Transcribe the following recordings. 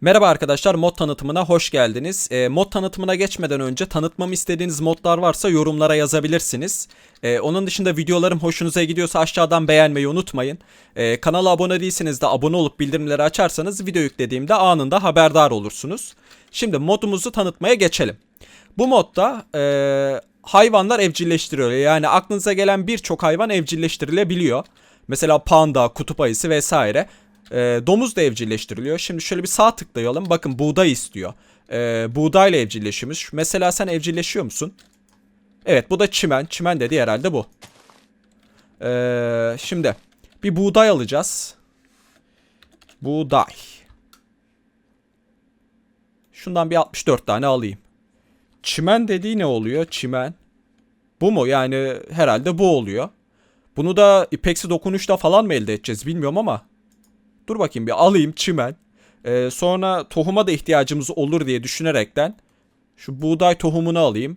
Merhaba arkadaşlar mod tanıtımına hoş geldiniz. E, mod tanıtımına geçmeden önce tanıtmamı istediğiniz modlar varsa yorumlara yazabilirsiniz. E, onun dışında videolarım hoşunuza gidiyorsa aşağıdan beğenmeyi unutmayın. E, kanala abone değilseniz de abone olup bildirimleri açarsanız video yüklediğimde anında haberdar olursunuz. Şimdi modumuzu tanıtmaya geçelim. Bu modda e, hayvanlar evcilleştiriliyor. Yani aklınıza gelen birçok hayvan evcilleştirilebiliyor. Mesela panda, kutup ayısı vesaire. E, domuz da evcilleştiriliyor. Şimdi şöyle bir sağ tıklayalım. Bakın buğday istiyor. E, buğdayla evcilleşiyormuş. Mesela sen evcilleşiyor musun? Evet bu da çimen. Çimen dedi herhalde bu. E, şimdi bir buğday alacağız. Buğday. Şundan bir 64 tane alayım. Çimen dediği ne oluyor? Çimen. Bu mu? Yani herhalde bu oluyor. Bunu da ipeksi dokunuşla falan mı elde edeceğiz bilmiyorum ama. Dur bakayım bir alayım çimen. Ee, sonra tohuma da ihtiyacımız olur diye düşünerekten şu buğday tohumunu alayım.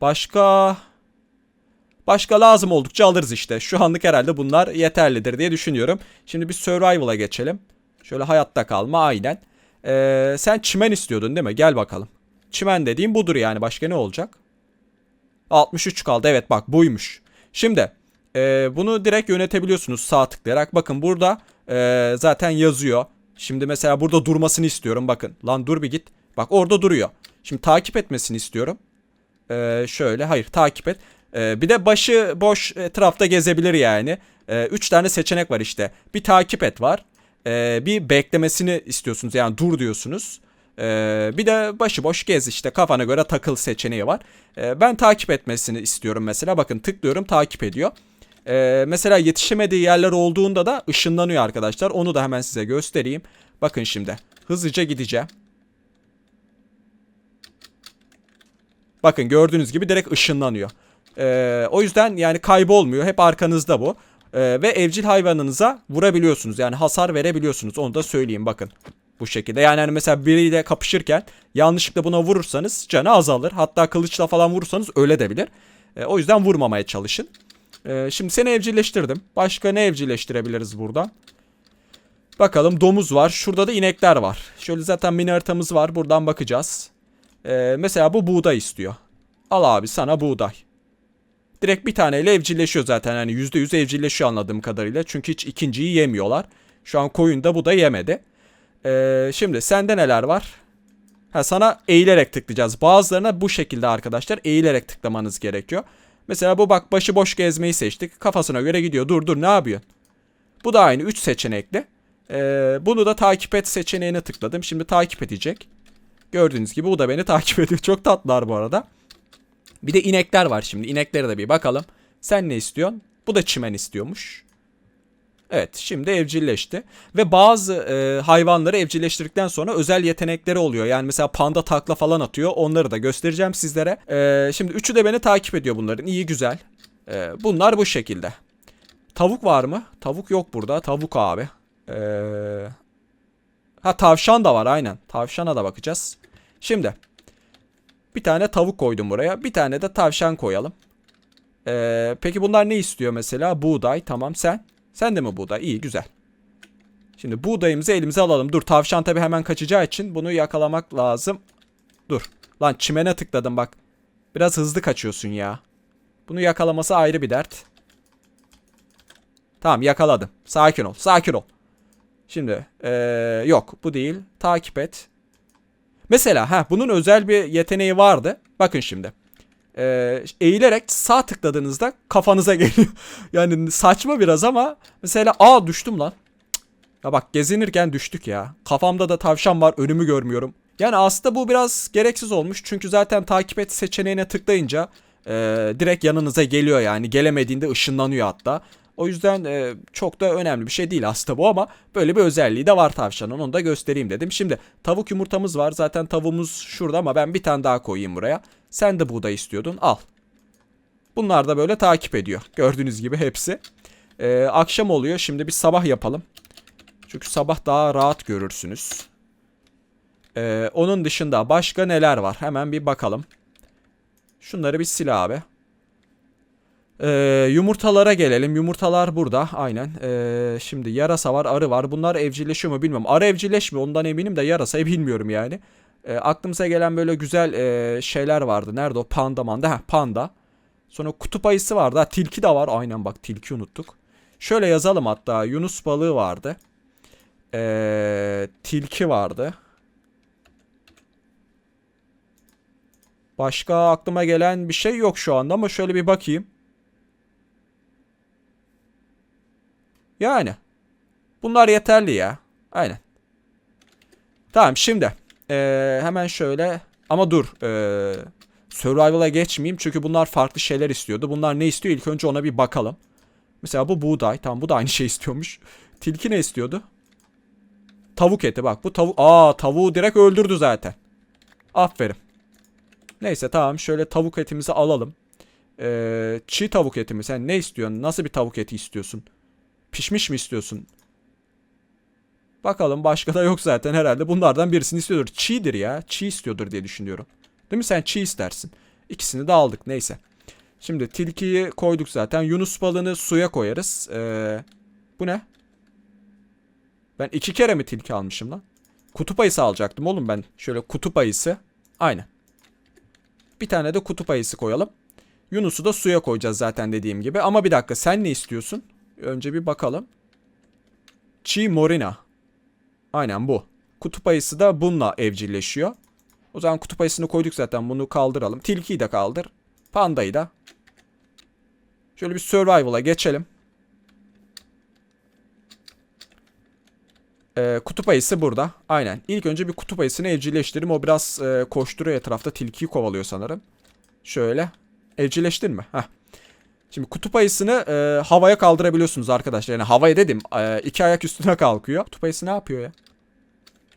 Başka başka lazım oldukça alırız işte. Şu anlık herhalde bunlar yeterlidir diye düşünüyorum. Şimdi bir survival'a geçelim. Şöyle hayatta kalma aynen. Ee, sen çimen istiyordun değil mi? Gel bakalım. Çimen dediğim budur yani. Başka ne olacak? 63 kaldı. Evet bak buymuş. Şimdi e, bunu direkt yönetebiliyorsunuz sağ tıklayarak. Bakın burada e, zaten yazıyor. Şimdi mesela burada durmasını istiyorum. Bakın lan dur bir git. Bak orada duruyor. Şimdi takip etmesini istiyorum. E, şöyle hayır takip et. E, bir de başı boş etrafta gezebilir yani. 3 tane seçenek var işte. Bir takip et var. E, bir beklemesini istiyorsunuz yani dur diyorsunuz. Ee, bir de başıboş gez işte kafana göre takıl seçeneği var. Ee, ben takip etmesini istiyorum mesela. Bakın tıklıyorum takip ediyor. Ee, mesela yetişemediği yerler olduğunda da ışınlanıyor arkadaşlar. Onu da hemen size göstereyim. Bakın şimdi hızlıca gideceğim. Bakın gördüğünüz gibi direkt ışınlanıyor. Ee, o yüzden yani kaybolmuyor. Hep arkanızda bu. Ee, ve evcil hayvanınıza vurabiliyorsunuz. Yani hasar verebiliyorsunuz. Onu da söyleyeyim bakın. Bu şekilde. Yani hani mesela biriyle kapışırken yanlışlıkla buna vurursanız canı azalır. Hatta kılıçla falan vurursanız öyle de bilir. E, o yüzden vurmamaya çalışın. E, şimdi seni evcilleştirdim. Başka ne evcilleştirebiliriz buradan? Bakalım domuz var. Şurada da inekler var. Şöyle zaten mini haritamız var. Buradan bakacağız. E, mesela bu buğday istiyor. Al abi sana buğday. Direkt bir taneyle evcilleşiyor zaten. Yani %100 evcilleşiyor anladığım kadarıyla. Çünkü hiç ikinciyi yemiyorlar. Şu an koyun da bu da yemedi. Ee, şimdi sende neler var? Ha, sana eğilerek tıklayacağız. Bazılarına bu şekilde arkadaşlar eğilerek tıklamanız gerekiyor. Mesela bu bak başıboş gezmeyi seçtik. Kafasına göre gidiyor. Dur dur ne yapıyorsun? Bu da aynı 3 seçenekli. Ee, bunu da takip et seçeneğine tıkladım. Şimdi takip edecek. Gördüğünüz gibi bu da beni takip ediyor. Çok tatlılar bu arada. Bir de inekler var şimdi. İneklere de bir bakalım. Sen ne istiyorsun? Bu da çimen istiyormuş. Evet şimdi evcilleşti. Ve bazı e, hayvanları evcilleştirdikten sonra özel yetenekleri oluyor. Yani mesela panda takla falan atıyor. Onları da göstereceğim sizlere. E, şimdi üçü de beni takip ediyor bunların. İyi güzel. E, bunlar bu şekilde. Tavuk var mı? Tavuk yok burada. Tavuk abi. E, ha tavşan da var aynen. Tavşana da bakacağız. Şimdi. Bir tane tavuk koydum buraya. Bir tane de tavşan koyalım. E, peki bunlar ne istiyor mesela? Buğday. Tamam sen. Sen de mi buğday? İyi güzel. Şimdi buğdayımızı elimize alalım. Dur tavşan tabi hemen kaçacağı için bunu yakalamak lazım. Dur. Lan çimene tıkladım bak. Biraz hızlı kaçıyorsun ya. Bunu yakalaması ayrı bir dert. Tamam yakaladım. Sakin ol. Sakin ol. Şimdi ee, yok bu değil. Takip et. Mesela ha bunun özel bir yeteneği vardı. Bakın şimdi e, eğilerek sağ tıkladığınızda kafanıza geliyor. yani saçma biraz ama mesela aa düştüm lan. Ya bak gezinirken düştük ya. Kafamda da tavşan var önümü görmüyorum. Yani aslında bu biraz gereksiz olmuş. Çünkü zaten takip et seçeneğine tıklayınca e, direkt yanınıza geliyor yani. Gelemediğinde ışınlanıyor hatta. O yüzden e, çok da önemli bir şey değil aslında bu ama böyle bir özelliği de var tavşanın. Onu da göstereyim dedim. Şimdi tavuk yumurtamız var. Zaten tavuğumuz şurada ama ben bir tane daha koyayım buraya. Sen de buğday istiyordun. Al. Bunlar da böyle takip ediyor. Gördüğünüz gibi hepsi. Ee, akşam oluyor. Şimdi bir sabah yapalım. Çünkü sabah daha rahat görürsünüz. Ee, onun dışında başka neler var? Hemen bir bakalım. Şunları bir sil abi. Ee, yumurtalara gelelim. Yumurtalar burada. Aynen. Ee, şimdi yarasa var, arı var. Bunlar evcilleşiyor mu bilmiyorum. Arı evcilleşmiyor ondan eminim de yarasayı bilmiyorum yani. Ee, aklımıza gelen böyle güzel e, şeyler vardı. Nerede o? Panda manda. Heh, panda. Sonra kutup ayısı vardı. Ha, tilki de var. Aynen bak tilki unuttuk. Şöyle yazalım hatta. Yunus balığı vardı. Ee, tilki vardı. Başka aklıma gelen bir şey yok şu anda ama şöyle bir bakayım. Yani. Bunlar yeterli ya. Aynen. Tamam şimdi. Ee, hemen şöyle. Ama dur. Ee, survival'a geçmeyeyim. Çünkü bunlar farklı şeyler istiyordu. Bunlar ne istiyor? İlk önce ona bir bakalım. Mesela bu buğday. Tamam bu da aynı şey istiyormuş. Tilki ne istiyordu? Tavuk eti bak. Bu tavuk. Aa tavuğu direkt öldürdü zaten. Aferin. Neyse tamam şöyle tavuk etimizi alalım. Ee, çiğ tavuk eti mi? Sen ne istiyorsun? Nasıl bir tavuk eti istiyorsun? Pişmiş mi istiyorsun? Bakalım başka da yok zaten herhalde. Bunlardan birisini istiyordur. Çiğdir ya. Çiğ istiyordur diye düşünüyorum. Değil mi? Sen çiğ istersin. İkisini de aldık neyse. Şimdi tilkiyi koyduk zaten. Yunus balığını suya koyarız. Ee, bu ne? Ben iki kere mi tilki almışım lan? Kutup ayısı alacaktım oğlum ben. Şöyle kutup ayısı. Aynen. Bir tane de kutup ayısı koyalım. Yunus'u da suya koyacağız zaten dediğim gibi. Ama bir dakika sen ne istiyorsun? Önce bir bakalım. Çiğ morina. Aynen bu. Kutup ayısı da bununla evcilleşiyor. O zaman kutup ayısını koyduk zaten. Bunu kaldıralım. Tilkiyi de kaldır. Pandayı da. Şöyle bir survival'a geçelim. Ee, kutup ayısı burada. Aynen. İlk önce bir kutup ayısını evcilleştirelim. O biraz e, koşturuyor etrafta. Tilkiyi kovalıyor sanırım. Şöyle. Evcilleştin mi? Heh. Şimdi kutup ayısını e, havaya kaldırabiliyorsunuz arkadaşlar. Yani havaya dedim. E, iki ayak üstüne kalkıyor. Kutup ayısı ne yapıyor ya?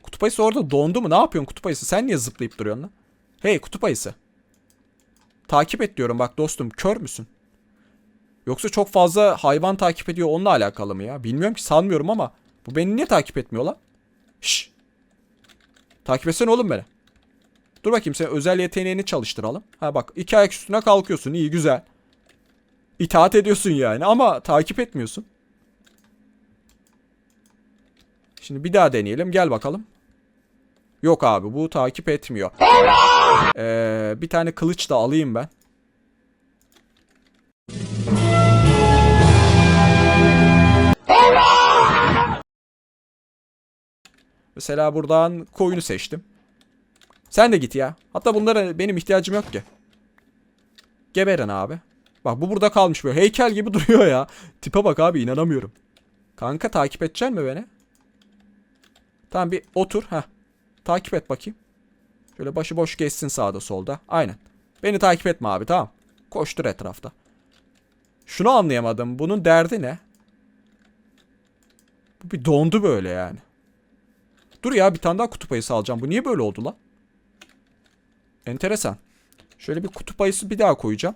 Kutup ayısı orada dondu mu? Ne yapıyorsun kutup ayısı? Sen niye zıplayıp duruyorsun lan? Hey kutup ayısı. Takip et diyorum bak dostum. Kör müsün? Yoksa çok fazla hayvan takip ediyor onunla alakalı mı ya? Bilmiyorum ki sanmıyorum ama. Bu beni niye takip etmiyor lan? Şşş. Takip etsene oğlum beni. Dur bakayım sen özel yeteneğini çalıştıralım. Ha bak iki ayak üstüne kalkıyorsun iyi güzel. İtaat ediyorsun yani ama takip etmiyorsun. Şimdi bir daha deneyelim. Gel bakalım. Yok abi bu takip etmiyor. Ee, bir tane kılıç da alayım ben. Mesela buradan koyunu seçtim. Sen de git ya. Hatta bunlara benim ihtiyacım yok ki. Geberin abi. Bak bu burada kalmış böyle. Heykel gibi duruyor ya. Tipe bak abi inanamıyorum. Kanka takip edeceksin mi beni? Tamam bir otur. Heh. Takip et bakayım. Şöyle başıboş geçsin sağda solda. Aynen. Beni takip etme abi tamam. Koştur etrafta. Şunu anlayamadım. Bunun derdi ne? Bu bir dondu böyle yani. Dur ya bir tane daha kutup ayısı alacağım. Bu niye böyle oldu lan? Enteresan. Şöyle bir kutup ayısı bir daha koyacağım.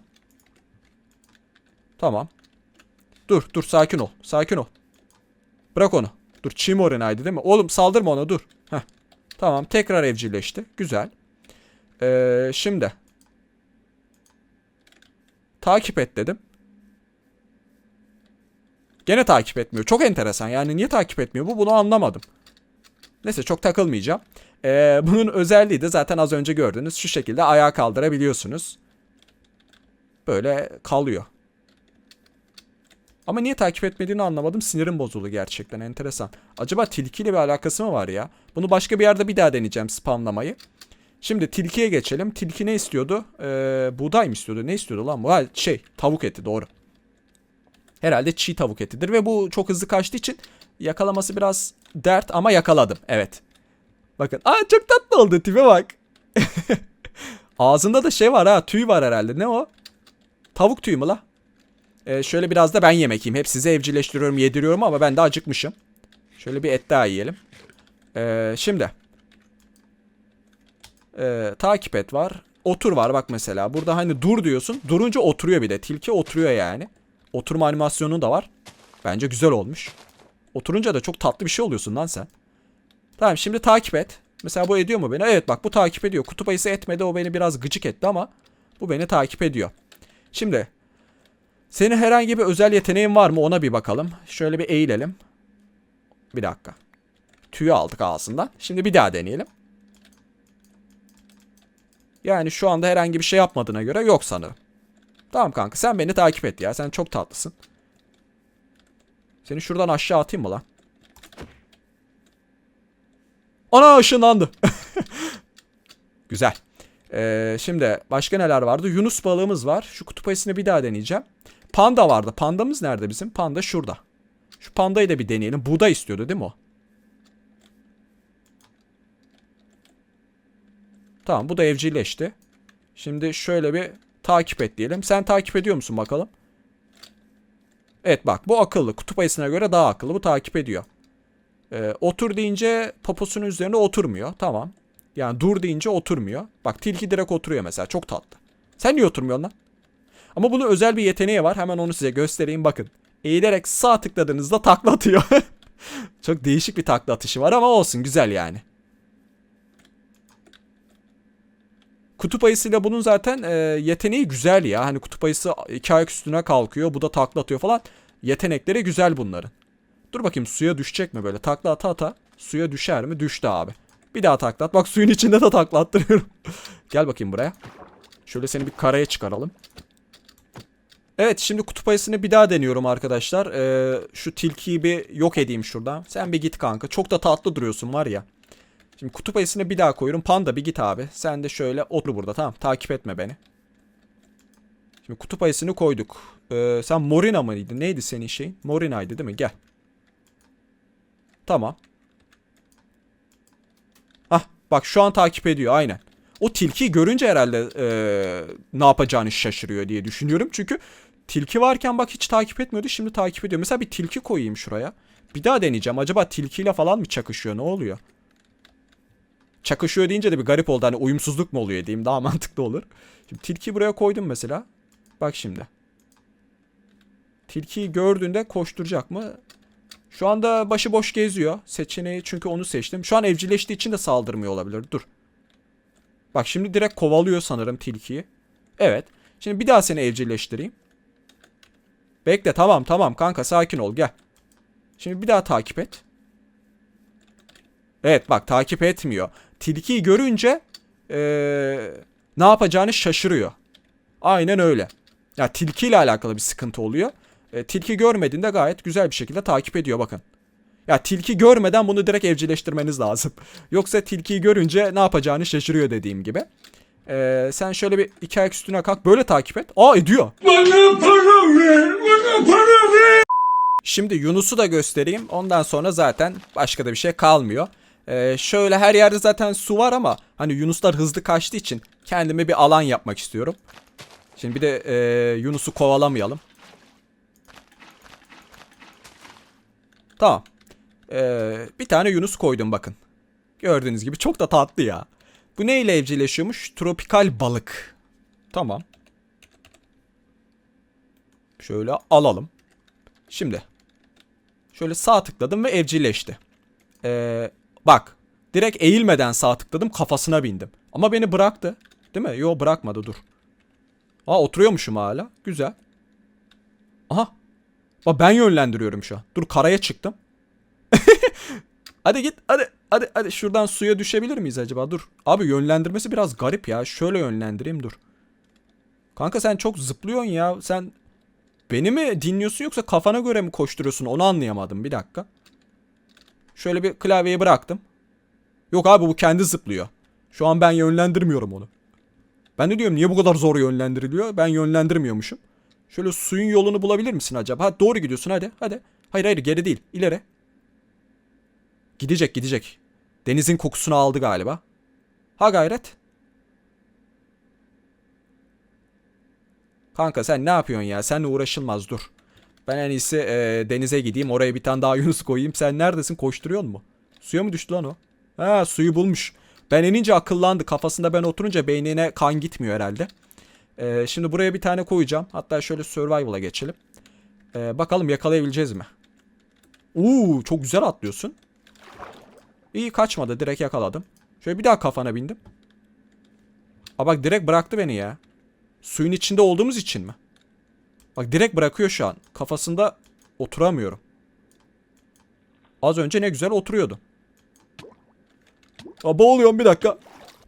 Tamam. Dur dur sakin ol. Sakin ol. Bırak onu. Dur Chimorina'ydı değil mi? Oğlum saldırma ona dur. Heh. Tamam tekrar evcilleşti. Güzel. Ee, şimdi. Takip et dedim. Gene takip etmiyor. Çok enteresan. Yani niye takip etmiyor bu? Bunu anlamadım. Neyse çok takılmayacağım. Ee, bunun özelliği de zaten az önce gördünüz. Şu şekilde ayağa kaldırabiliyorsunuz. Böyle kalıyor. Ama niye takip etmediğini anlamadım. Sinirim bozuldu gerçekten. Enteresan. Acaba tilkiyle bir alakası mı var ya? Bunu başka bir yerde bir daha deneyeceğim spamlamayı. Şimdi tilkiye geçelim. Tilki ne istiyordu? Ee, buğday mı istiyordu? Ne istiyordu lan bu? Ha, şey tavuk eti doğru. Herhalde çiğ tavuk etidir ve bu çok hızlı kaçtığı için yakalaması biraz dert ama yakaladım. Evet. Bakın. Aa çok tatlı oldu tipe bak. Ağzında da şey var ha tüy var herhalde. Ne o? Tavuk tüyü mü la? Ee, şöyle biraz da ben yemek yiyeyim. Hep size evcilleştiriyorum, yediriyorum ama ben de acıkmışım. Şöyle bir et daha yiyelim. Ee, şimdi. Ee, takip et var. Otur var bak mesela. Burada hani dur diyorsun. Durunca oturuyor bir de. Tilki oturuyor yani. Oturma animasyonu da var. Bence güzel olmuş. Oturunca da çok tatlı bir şey oluyorsun lan sen. Tamam şimdi takip et. Mesela bu ediyor mu beni? Evet bak bu takip ediyor. Kutup ayısı etmedi o beni biraz gıcık etti ama bu beni takip ediyor. Şimdi Senin herhangi bir özel yeteneğin var mı ona bir bakalım. Şöyle bir eğilelim. Bir dakika. Tüyü aldık ağzından. Şimdi bir daha deneyelim. Yani şu anda herhangi bir şey yapmadığına göre yok sanırım. Tamam kanka sen beni takip et ya. Sen çok tatlısın. Seni şuradan aşağı atayım mı lan? Ana ışınlandı. Güzel. Ee, şimdi başka neler vardı? Yunus balığımız var. Şu kutup ayısını bir daha deneyeceğim. Panda vardı. Pandamız nerede bizim? Panda şurada. Şu pandayı da bir deneyelim. Buğday istiyordu değil mi o? Tamam bu da evcilleşti. Şimdi şöyle bir takip et diyelim. Sen takip ediyor musun bakalım? Evet bak bu akıllı. Kutup ayısına göre daha akıllı. Bu takip ediyor. Ee, otur deyince poposunun üzerine oturmuyor. Tamam. Yani dur deyince oturmuyor. Bak tilki direkt oturuyor mesela. Çok tatlı. Sen niye oturmuyorsun lan? Ama bunun özel bir yeteneği var. Hemen onu size göstereyim. Bakın. Eğilerek sağ tıkladığınızda takla atıyor. Çok değişik bir takla atışı var ama olsun. Güzel yani. Kutup ayısıyla bunun zaten e, yeteneği güzel ya. Hani kutup ayısı iki ayak üstüne kalkıyor. Bu da takla atıyor falan. Yetenekleri güzel bunların. Dur bakayım suya düşecek mi böyle? Takla ata ata. Suya düşer mi? Düştü abi. Bir daha takla at. Bak suyun içinde de takla attırıyorum. Gel bakayım buraya. Şöyle seni bir karaya çıkaralım. Evet şimdi kutup ayısını bir daha deniyorum arkadaşlar. Ee, şu tilkiyi bir yok edeyim şuradan. Sen bir git kanka. Çok da tatlı duruyorsun var ya. Şimdi kutup ayısını bir daha koyuyorum. Panda bir git abi. Sen de şöyle otur burada tamam. Takip etme beni. Şimdi kutup ayısını koyduk. Ee, sen Morina mıydı? Neydi senin şeyin? Morina'ydı değil mi? Gel. Tamam. Ah bak şu an takip ediyor aynen. O tilkiyi görünce herhalde ee, ne yapacağını şaşırıyor diye düşünüyorum. Çünkü tilki varken bak hiç takip etmiyordu. Şimdi takip ediyor. Mesela bir tilki koyayım şuraya. Bir daha deneyeceğim. Acaba tilkiyle falan mı çakışıyor? Ne oluyor? Çakışıyor deyince de bir garip oldu. Hani uyumsuzluk mu oluyor diyeyim. Daha mantıklı olur. Şimdi tilki buraya koydum mesela. Bak şimdi. Tilkiyi gördüğünde koşturacak mı? Şu anda başıboş geziyor. Seçeneği çünkü onu seçtim. Şu an evcilleştiği için de saldırmıyor olabilir. Dur. Bak şimdi direkt kovalıyor sanırım tilkiyi. Evet. Şimdi bir daha seni evcilleştireyim. Bekle tamam tamam kanka sakin ol gel. Şimdi bir daha takip et. Evet bak takip etmiyor. Tilkiyi görünce ee, ne yapacağını şaşırıyor. Aynen öyle. Ya tilkiyle alakalı bir sıkıntı oluyor. E, tilki görmediğinde gayet güzel bir şekilde takip ediyor bakın. Ya tilki görmeden bunu direkt evcilleştirmeniz lazım. Yoksa tilkiyi görünce ne yapacağını şaşırıyor dediğim gibi. E, sen şöyle bir iki ayak üstüne kalk böyle takip et. Aa ediyor. Şimdi Yunus'u da göstereyim. Ondan sonra zaten başka da bir şey kalmıyor. Ee, şöyle her yerde zaten su var ama hani Yunuslar hızlı kaçtığı için kendime bir alan yapmak istiyorum. Şimdi bir de e, Yunus'u kovalamayalım. Tamam. Ee, bir tane Yunus koydum bakın. Gördüğünüz gibi çok da tatlı ya. Bu ne ile evcilleşiyormuş? Tropikal balık. Tamam. Şöyle alalım. Şimdi. Şöyle sağ tıkladım ve evcilleşti. Ee, bak. Direkt eğilmeden sağ tıkladım kafasına bindim. Ama beni bıraktı. Değil mi? Yo bırakmadı dur. Aa oturuyormuşum hala. Güzel. Aha. Bak ben yönlendiriyorum şu an. Dur karaya çıktım. hadi git hadi hadi hadi şuradan suya düşebilir miyiz acaba? Dur. Abi yönlendirmesi biraz garip ya. Şöyle yönlendireyim dur. Kanka sen çok zıplıyorsun ya. Sen beni mi dinliyorsun yoksa kafana göre mi koşturuyorsun? Onu anlayamadım. Bir dakika. Şöyle bir klavyeyi bıraktım. Yok abi bu kendi zıplıyor. Şu an ben yönlendirmiyorum onu. Ben de diyorum niye bu kadar zor yönlendiriliyor? Ben yönlendirmiyormuşum. Şöyle suyun yolunu bulabilir misin acaba? Ha, doğru gidiyorsun hadi hadi. Hayır hayır geri değil ileri. Gidecek gidecek. Denizin kokusunu aldı galiba. Ha gayret. Kanka sen ne yapıyorsun ya? Seninle uğraşılmaz dur. Ben en iyisi e, denize gideyim. Oraya bir tane daha Yunus koyayım. Sen neredesin? Koşturuyor mu? Suya mı düştü lan o? Ha suyu bulmuş. Ben inince akıllandı. Kafasında ben oturunca beynine kan gitmiyor herhalde. E, şimdi buraya bir tane koyacağım. Hatta şöyle survival'a geçelim. E, bakalım yakalayabileceğiz mi? Uuu çok güzel atlıyorsun. İyi kaçmadı. Direkt yakaladım. Şöyle bir daha kafana bindim. Aa bak direkt bıraktı beni ya. Suyun içinde olduğumuz için mi? Bak direkt bırakıyor şu an. Kafasında oturamıyorum. Az önce ne güzel oturuyordu. Aba oluyorum bir dakika.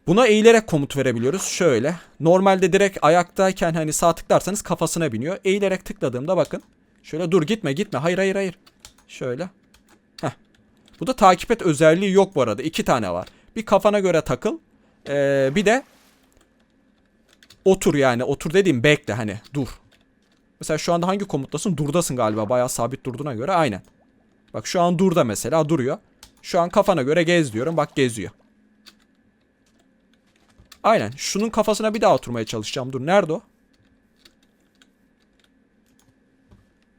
Buna eğilerek komut verebiliyoruz. Şöyle. Normalde direkt ayaktayken hani sağ tıklarsanız kafasına biniyor. Eğilerek tıkladığımda bakın. Şöyle dur gitme gitme. Hayır hayır hayır. Şöyle. Heh. Bu da takip et özelliği yok bu arada. İki tane var. Bir kafana göre takıl. Ee, bir de otur yani. Otur dediğim bekle hani dur. Mesela şu anda hangi komuttasın? Durdasın galiba. Bayağı sabit durduğuna göre aynen. Bak şu an durda mesela duruyor. Şu an kafana göre gez diyorum. Bak geziyor. Aynen. Şunun kafasına bir daha oturmaya çalışacağım. Dur nerede o?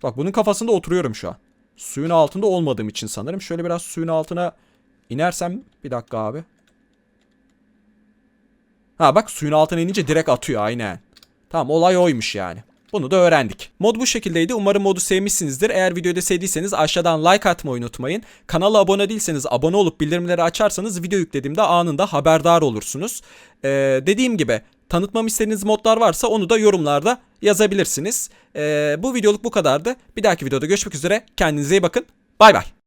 Bak bunun kafasında oturuyorum şu an. Suyun altında olmadığım için sanırım. Şöyle biraz suyun altına inersem. Bir dakika abi. Ha bak suyun altına inince direkt atıyor aynen. Tamam olay oymuş yani. Bunu da öğrendik. Mod bu şekildeydi. Umarım modu sevmişsinizdir. Eğer videoyu sevdiyseniz aşağıdan like atmayı unutmayın. Kanala abone değilseniz abone olup bildirimleri açarsanız video yüklediğimde anında haberdar olursunuz. Ee, dediğim gibi tanıtmam istediğiniz modlar varsa onu da yorumlarda yazabilirsiniz. Ee, bu videoluk bu kadardı. Bir dahaki videoda görüşmek üzere. Kendinize iyi bakın. Bay bay.